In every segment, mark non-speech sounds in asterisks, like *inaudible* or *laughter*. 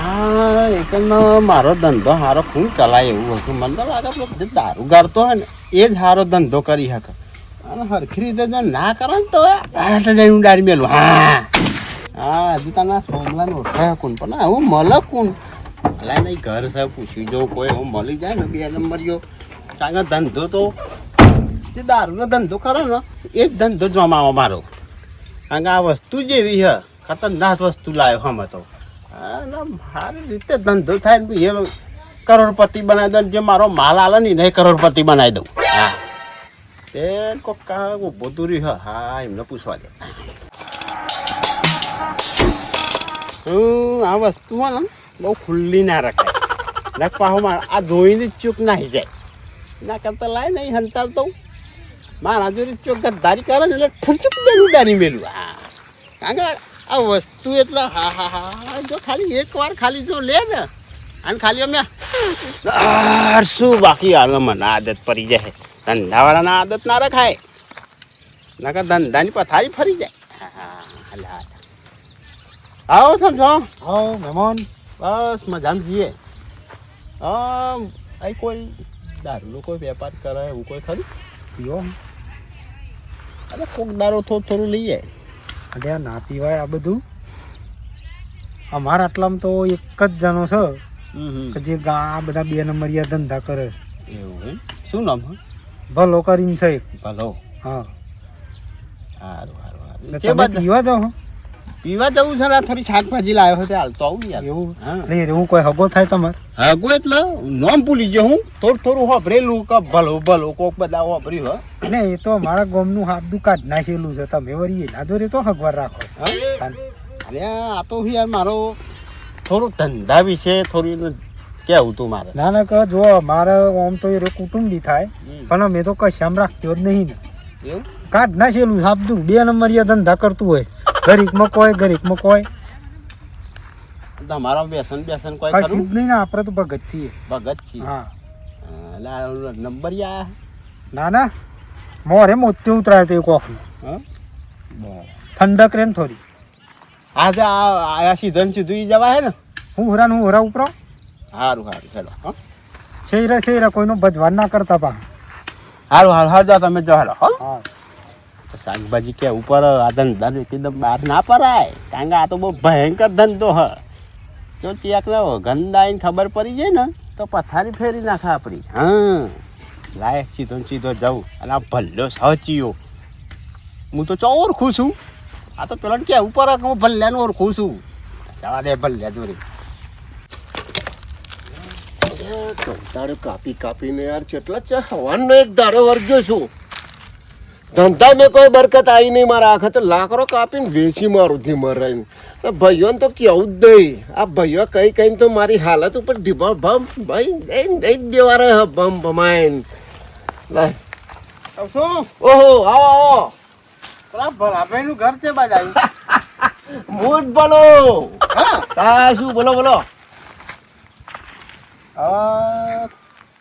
આ એકનો મારો ધંધો સારો ખૂબ ચલાય એવું હતું મને તો લાગે જે દારૂ ગાળતો હોય ને એ જ હારો ધંધો કરી શકે. અને હરખી રીતે જો ના કરે ને તો હું ડારી મેલું. હા. હા, હજુ તને સોમલાને ઓળખાય કોણ પણ આવું મળે કોણ એટલે નહીં, ઘર સાહેબ પૂછી જો કોઈ એવું મળી જાય ને, બે નંબર જો કારણ કે ધંધો તો, જે દારૂનો ધંધો કરે ને એ જ ધંધો જમાવો મારો. કારણ કે આ વસ્તુ જેવી છે ખતરનાક વસ્તુ લાવ્યો હમ તો. સારી રીતે ધંધો થાય ને એ કરોડપતિ બનાવી દઉં જે મારો માલ આલે ને એને કરોડપતિ બનાવી દઉં. હા. તે કોક ઊભો દૂરી હ એમને પૂછવા દે. હમ, આ વસ્તુ ને બહુ ખુલ્લી ના રાખે. ના પાહો મારા આ ધોઈને ચૂક નાહી જાય. ના કરતા લાય નહીં હંતાલ તો મારા જોડે ચોક ગદ્દારી કરે ને એટલે ઠુચુક દેનું દારી મેલું. હા. કારણ આ વસ્તુ એટલે હા હા હા જો ખાલી એક વાર ખાલી જો લે ને અને ખાલી અમે શું બાકી હાલ મને આદત પડી જાય. ધંધાવાળાના આદત ના રખાય. નકર ધંધાની પથારી ફરી જાય. આવો સમજો હા મહેમાન. બસ મજામાં જઈએ આમ અહીં કોઈ દારૂનો કોઈ વેપાર કરે એવું કોઈ ખરું? પીવો. અરે કોક દારૂ થોડું થોડું લઈએ અરે આ ના પીવાય આ બધું. અમારા આટલામાં તો એક જ જણો છે. જે આ બધા બે નંબરિયા ધંધા કરે. એવું શું નામ? ભલો કરીને છે. ભલો. હા. સારું સારું પીવા દો હો. પીવા જવું છે થોડી શાકભાજી લાવ્યો છે હાલ તો આવું યાર. એવું? હા. એટલે હું કોઈ હગો થાય તમારે? હગો એટલે નામ ભૂલી ગયો હું. થોડું થોડું હોભરેલું કે ભલો ભલો કોક બધા હોભર્યું હો. ને એ તો મારા ગોમનું હાથનું કાઢ નાખેલું છે. તમે વળી ના દોરે તો હગવાર રાખો? અરે આ તો યાર મારો થોડું ધંધા વિશે થોડું કેવું તું મારે. ના ના કહો જો મારે આમ તો એ કુટુંબી થાય પણ અમે તો કશામ રાખતો જ નહીં ને. એવું? કાઢ નાખેલું સાબદું બે નંબર ધંધા કરતું હોય. ગરીબમાં મકોય ગરીક મકોય. તમારા બેસન બેસન કોઈ કશું જ નહીં ને આપણે તો ભગત છીએ. ભગત છીએ? હા. નંબર યા? ના ના. મોરે મોતી ઉતરાય તે કોફી હા? ઠંડક રેન થોડી આજે આ સીધન સીધું જવા હે ને? હું હોરા હું હોરા ઉપરો? સારું સારું ચલો હા. છેરા છેરા કોઈનો ભજવાન ના કરતા પા સારું હાલ હાલ જાઓ તમે જો હાલો હો. શાકભાજી કે ઉપર આ ધંધા એકદમ બહાર ના પરાય. કારણ કે આ તો બહુ ભયંકર ધંધો હ. જો ત્યાં ગંદા આવીને ખબર પડી જાય ને, તો પથારી ફેરી નાખે આપણી. હા. લાય, સીધો સીધો જાઉં. અને આ ભલ્લો સચીયો હું તો ચો ઓળખું છું. આ તો પેલા કે ઉપર હું ભલ્યાનું ઓળખું છું. જવા દે ભલ્યા જોડે. કંટાળો કાપી કાપીને યાર કેટલા છે હવાનો એક દાડો વર્ગ્યો છું. ધંધા મેં કોઈ બરકત આવી નહીં મારા આખા તો લાકડો કાપીને વેચી મારું ધીમર રહીને. ભાઈઓને તો કેવું જ નહીં આ ભાઈઓ કઈ કઈ તો મારી હાલત ઉપર ઢીબા ભમ ભાઈ નહીં નહીં દેવા રહે ભમ ભમાઈન. લાય શું ઓહો આવો આવો. પેલા ભલાભાઈનું ઘર છે બાજા. *laughs* મૂડ બોલો. હા. શું? બોલો બોલો. આ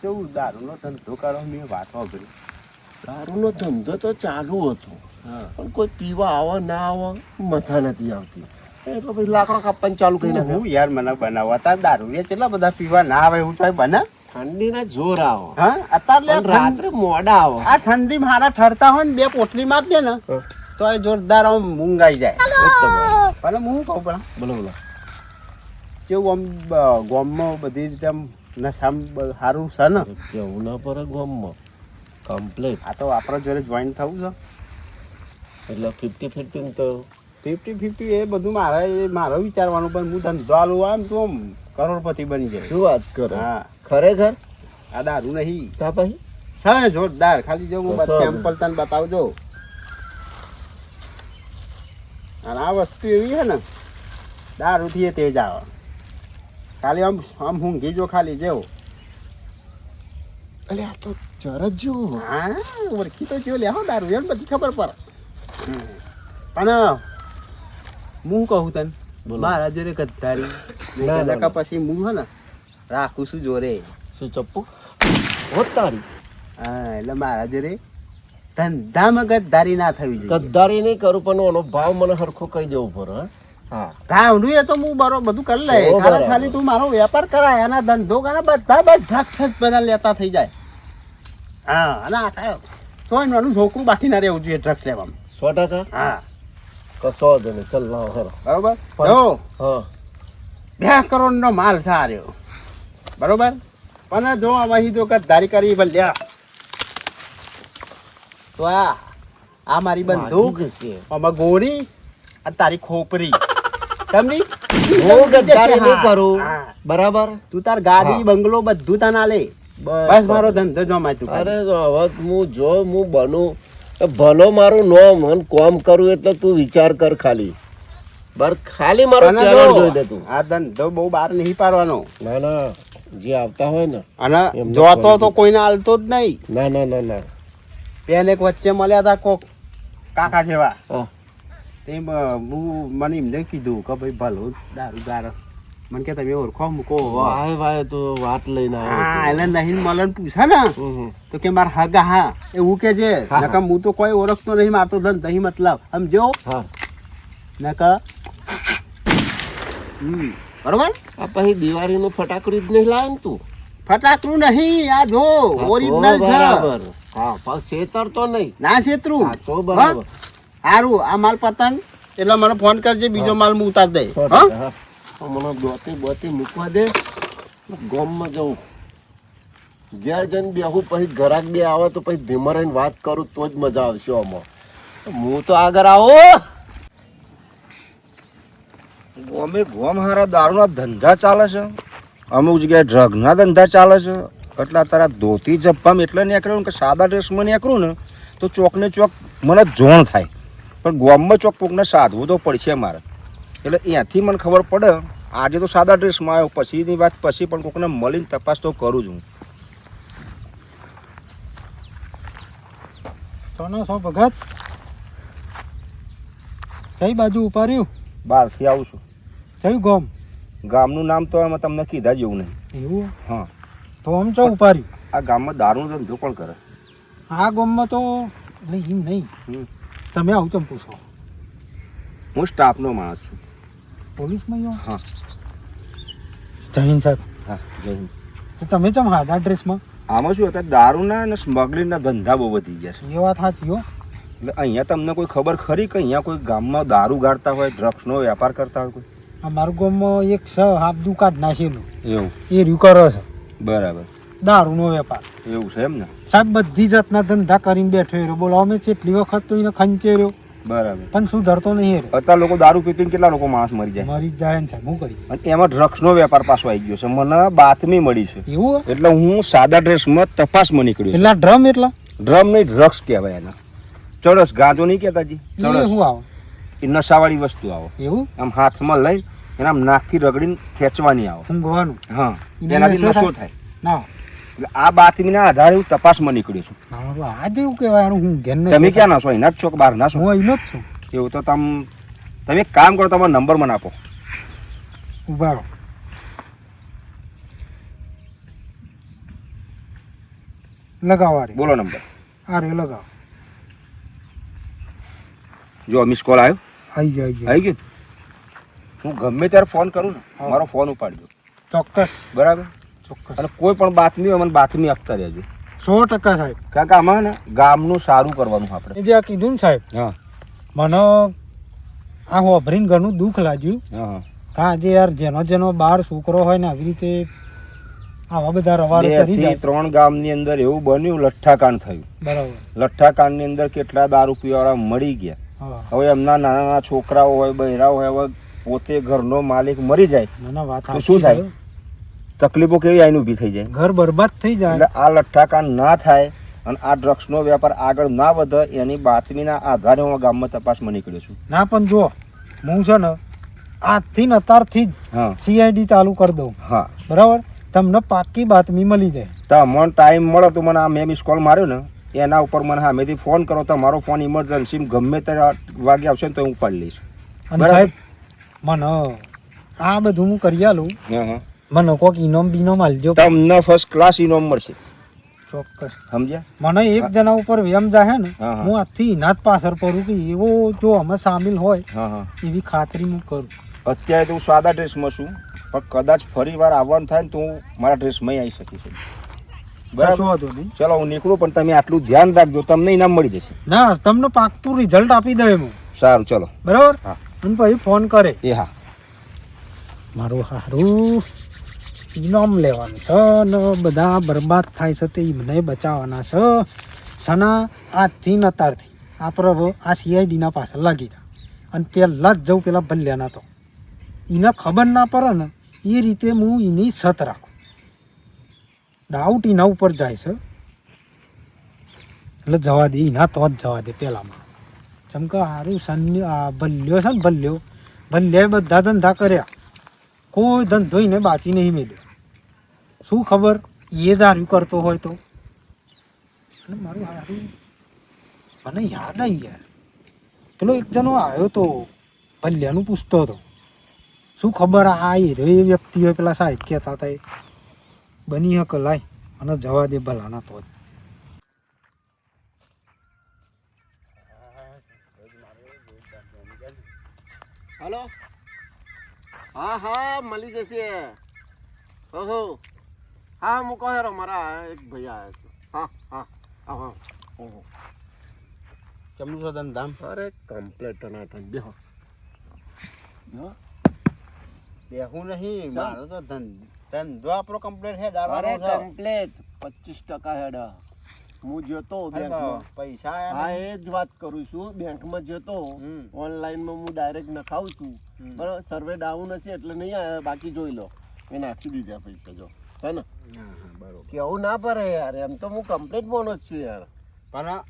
કેવું દારૂનો ધંધો કરો મેં વાત સાંભળી. દારૂનો ધંધો તો ચાલુ હતો. હા. પણ કોઈ પીવા આવે ના આવે મજા નથી આવતી. એટલે પછી લાકડો કાપવાનું ચાલુ કરી નાખ્યું હું યાર મને બનાવવા તાર દારૂ એ કેટલા બધા પીવા ના આવે એવું થાય બને? ઠંડીના જોર આવો. હા અત્યારે રાત્રે મોડા આવો. આ ઠંડી મારા ઠરતા હોય ને બે પોટલી માર દે ને તો એ જોરદાર આમ મૂંગાઈ જાય. ભલે હું કહું પણ બોલો બોલો. કેવું આમ ગોમમાં બધી રીતે આમ નશામ સારું છે ને? કેવું ના પર ગામમાં. કમ્પ્લીટ આ તો આપણા જોડે જોઈન થવું છે. એટલે ફિફ્ટી ફિફ્ટી તો ફિફ્ટી ફિફ્ટી એ બધું મારે એ મારે વિચારવાનું પણ હું ધંધો આલું આમ તો આમ કરોડપતિ બની જાય. શું વાત કરો? હા. ખરેખર? આ દારૂ નહીં. તો પછી? છે જોરદાર. ખાલી જો હું સેમ્પલ તને બતાવજો. અને આ વસ્તુ એવી છે ને દારૂથી એ તેજ આવે. ખાલી આમ આમ ઊંઘી જો ખાલી જેવો. અલે આ તો ચરજ જો હા ઓળખી તો જો લે હો દારૂ. એમ બધી ખબર પર હમ. પણ હું કહું તને. મારા જોડે ના, ના, પછી હું હે ને રાખું છું જોરે શું ચપ્પુ? તારી હા એટલે મારા જોડે ધંધામાં ગદ્દારી ના થવી જોઈએ. ગદ્દારી નહીં કરું પણ એનો ભાવ મને સરખો કહી દેવો પડે હા. હા. ગામડું એ તો હું બરો બધું કરી લે કારણ ખાલી તું મારો વેપાર કરાય એના ધંધો કરે બધા બધા જ બધા લેતા થઈ જાય. હા અને આ કાંઈ એનું છોકરું બાકી ના રહેવું જોઈએ ડ્રગ્સ લેવામાં. સો ટકા? હા. કશો જ નહીં ચલ લાવો ખરો બરોબર? જો. બે કરોડ નો માલ સાર્યો. બરોબર? પણ જો અહીં તો ગદ્દારી કરી ભલ્યા તો આ આ મારી બંદૂક છે. આમાં ગોળી અને તારી ખોપરી. સમજી હું ગદ્દારી નહીં કરું. બરાબર? તું તાર ગાડી બંગલો બધું તને આલે. બસ મારો ધંધો જો માતું અરે હવે હું જો હું બનું ભલો મારું નોમ અને કોમ કરું એટલે તું વિચાર કર ખાલી. બર ખાલી મારો ચેનલ જોઈ દે તું. આ ધંધો બહુ બહાર નહીં પાડવાનો. ના ના. જે આવતા હોય ને અને જોતો તો કોઈને આલતો જ નહીં. ના ના ના ના. પેન એક વચ્ચે મળ્યા હતા કોક કાકા જેવા. અ, હું મને એમને કીધું કે ભાઈ ભલો દારૂ ગાર મને કે તમે ઓળખો મૂકો વાય વાય તો વાત લઈને હા એટલે નહીં મલન પૂછા ને તું. તો કે માર હગા હા એવું કે છે નકા હું તો કોઈ ઓળખતો નહીં મારતો ધન નહીં મતલબ સમજો નકા હમ બરોબર આ પછી દિવાળીનું ફટાકડી જ નહીં લાવે ને તું ફટાકડું નહીં આ જો ઓરિજિનલ છે બરાબર હા પણ છેતર તો નહીં ના છેતરું તો બરાબર સારું આ માલ પતન એટલે મને ફોન કરજે બીજો માલ હું ઉતાર દઈ હા? મને દોતી બોતી મૂકવા દે. ગોમમાં જવું ઘેર જઈને બેહું પછી ઘરાક બે આવે તો પછી ધીમે રહીને વાત કરું તો જ મજા આવશે આમાં. હું તો આગળ આવો ગોમે ગોમ હારા દારૂના ધંધા ચાલે છે. અમુક જગ્યાએ ડ્રગના ધંધા ચાલે છે. એટલે તારા ધોતી જપ્પામાં એટલે નીકળ્યું કે સાદા ડ્રેસમાં નીકળું ને તો ચોકને ચોક મને જોણ થાય. પણ ગોમમાં ચોક કોકને સાધવું તો પડશે મારે. એટલે ત્યાંથી મને ખબર પડે આજે તો સાદા ડ્રેસમાં આવ્યો પછીની વાત પછી પણ કોકને મળીને તપાસ તો કરું જ હું. સોનો સો ભગત? કઈ બાજુ ઉપાડ્યું? બહારથી આવું છું. કયું ગોમ? ગામનું નામ તો એમાં તમને કીધા જેવું નહીં. એવું? હા. તો આમ ચો ઉપાર્યું આ ગામમાં દારૂનો ધંધો કોણ કરે? આ ગોમમાં તો નહીં એમ નહીં. તમે આવું ચમ પૂછો? હું સ્ટાફનો માણસ છું. પોલીસમાં યો હા. જહીન સાહેબ. હા જય તો તમે ચમ હાદા ડ્રેસમાં? આમાં શું હતા દારૂના અને સ્મગલિંગના ધંધા બહુ વધી ગયા છે. એ વાત સાચી હો. એટલે અહીંયા તમને કોઈ ખબર ખરી કે અહીંયા કોઈ ગામમાં દારૂ ગાળતા હોય ડ્રગ્સનો વેપાર કરતા હોય કોઈ? અમારું ગામમાં એક સ હાફ દુકાન નાખેલું. એવું? એ રહ્યું કરો છે. બરાબર. દારૂનો વેપાર. એવું છે એમ ને સાહેબ બધી જાતના ધંધા કરીને બેઠો રહ્યો. બોલો અમે કેટલી વખત તો એને ખંચે રહ્યો. બરાબર. પણ સુધરતો નહીં અત્યારે લોકો દારૂ પીપીને કેટલા લોકો માણસ મરી જાય? મરી જાય ને સાહેબ હું કરી? અને એમાં ડ્રગ્સનો વેપાર પાછો આવી ગયો છે. મને બાતમી મળી છે. એવું એટલે હું સાદા ડ્રેસમાં તપાસમાં નીકળ્યો એટલા ડ્રમ એટલા? ડ્રમ નહીં ડ્રગ્સ કહેવાય એના. ચડસ ગાંજો નહીં કહેતા જી? ચડસ. શું આવે? એ નશાવાળી વસ્તુ આવો. એવું? આમ હાથમાં લઈને એના નાકથી રગડીને ખેંચવાની આવો. ઊંઘવાનું હા. એનાથી નશો? થાય. ના. એટલે આ બાતમીના આધારે હું તપાસમાં નીકળ્યો છું. આ જેવું કહેવાય હું ઘેર તમે ક્યાં ના છો? એના જ છો કે બહાર ના છો? હું અહીંનો જ છું. એવું તો તમ તમે એક કામ કરો તમારો નંબર મને આપો. ઊભા રહો. લગાવો અરે બોલો નંબર અરે લગાવો. જો મિસ કોલ આવ્યો? આવી ગયો આવી ગયો. હું ગમે ત્યારે ફોન કરું ને મારો ફોન ઉપાડજો ચોક્કસ. બરાબર? અને કોઈ પણ બાતમી હોય મને બાતમી આપતા રહેજો. સો ટકા સાહેબ. કારણ કે આમાં ને ગામનું સારું કરવાનું આપણે. જે આ કીધું ને સાહેબ હા. મને આ હોભરીને ઘણું દુઃખ લાગ્યું. હા હા. કે યાર જેનો જેનો બાર છોકરો હોય ને આવી રીતે આવા બધા રવાડે કરી જાય. ત્રણ ગામની અંદર એવું બન્યું લઠ્ઠાકાંડ થયું. બરાબર. લઠ્ઠાકાંડની અંદર કેટલા દારૂ પીવાળા મળી ગયા હવે એમના નાના નાના છોકરાઓ હોય બહેરાઓ હોય હવે પોતે ઘરનો માલિક મરી જાય. ના ના વાત શું થાય? તકલીફો કેવી આઈને ઊભી થઈ જાય? ઘર બરબાદ થઈ જાય. એટલે આ લઠ્ઠાકાંડ ના થાય અને આ ડ્રગ્સનો વેપાર આગળ ના વધે એની બાતમીના આધારે હું ગામમાં તપાસમાં નીકળ્યો છું. ના પણ જો હું છે ને આજથી ને અત્યારથી જ સીઆઈડી ચાલુ કરી દઉં. હા. બરાબર? તમને પાકી બાતમી મળી જાય. તો મને ટાઈમ મળે તો મને આ મેં મિસ કોલ માર્યો ને એના ઉપર મને સામેથી ફોન કરો તો મારો ફોન ઇમરજન્સી ગમે ત્યારે વાગે આવશે ને તો હું ઉપાડી લઈશ. અને સાહેબ મને આ બધું હું કરી આલું. હા હા. મને કોક ઇનોમ બીનોમ આલજો. તમને ફર્સ્ટ ક્લાસ ઇનામ મળશે. ચોક્કસ. સમજ્યા? મને એક જણા ઉપર વેમ જાહે ને હા, આજથી ઇનાત પાછળ પડું કે એવો જો અમે સામેલ હોય હા હા. એવી ખાતરી હું કરું. અત્યારે તો હું સાદા ડ્રેસમાં છું પણ કદાચ ફરી વાર આવવાનું થાય ને તો હું મારા ડ્રેસમાં આવી શકીશ બરાબર? ચલો હું નીકળું પણ તમે આટલું ધ્યાન રાખજો તમને ઇનામ મળી જશે. ના તમને પાકતું રિઝલ્ટ આપી દે હું સારું ચલો. બરાબર? હા. અને પછી ફોન કરે. એ હા. મારું સારું ઇનામ લેવાનું છે ને બધા બરબાદ થાય છે તે મને બચાવવાના છે. સના આજથી ને અત્યારથી. આ હવે આ સીઆઈડીના પાછળ લાગી જા. અને પહેલાં જ જાઉં પેલા ભલ્યાના તો. એને ખબર ના પડે ને એ રીતે હું એની સત રાખું. ડાઉટ એના ઉપર જાય છે. એટલે જવા દે એના તો જ જવા દે પહેલાંમાં જેમ કે સારું સન્ય ભલ્યો છે ને ભલ્યો. ભલ્યાએ બધા ધંધા કર્યા. કોઈ ધંધો એને બાચી નહીં મેલ્યો. શું ખબર? એ જ હાર્યું કરતો હોય તો. મારું મને યાદ આવી યાર પેલો એક જણો આવ્યો તો, ભલ્યાનું પૂછતો હતો. શું ખબર આ એ રે વ્યક્તિ હોય પેલા સાહેબ કહેતા હતા એ? બની હક લાય અને જવા દે ભલાના તો જ. હા હા, મળી જશે. ઓહો. હા મૂકો હેરો મારા એક ભાઈ આવ્યા છે. હા હા હા ઓહો ચમનું ધામ? ધંધામ અરે કમ્પ્લેટ ટનાટન બેહો. બેહું. નહીં. મારો તો ધન ધંધો આપણો કમ્પ્લેટ છે અરે કમ્પ્લેટ પચીસ ટકા હેડા. હું જતો બેંકમાં. પૈસા હા એ જ વાત કરું છું. બેંકમાં જતો. ઓનલાઈનમાં હું ડાયરેક્ટ નખાવું છું. બરાબર સર્વે ડાઉન હશે એટલે નહીં આવ્યા બાકી જોઈ લો. એ નાખી દીધા પૈસા જો. છે ને? કેવું ના પડે યાર એમ તો હું કમ્પ્લીટ બોલો જ છું યાર. પણ.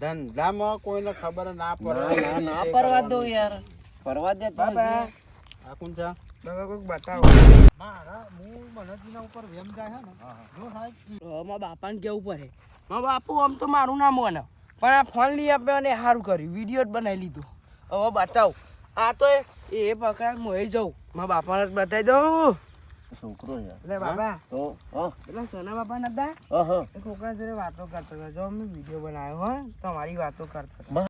ધંધામાં કોઈને ખબર ના પડે ના પરવા દો યાર. પરવા દે તો બાબા. આ કોણ છે? મારા હું મને ઉપર વેમ જાય છે ને? જો સાહેબ. મારા બાપાને કેવું પડે? મારા બાપુ આમ તો મારું નામ મને પણ આ ફોન લઈ આપ્યો અને સારું કર્યું. વીડિયો જ બનાવી લીધો. હવે બતાવ. આ તો એ એ પકડાય મોઈ જાઉં. મારા બાપાને જ બતાવી દઉં. છોકરો એટલે બાબા. તો પેલા સોના બાપા નતા? છોકરા જોડે વાતો કરતો હતો. જો અમે વીડિયો બનાવ્યો હોય તમારી વાતો કરતા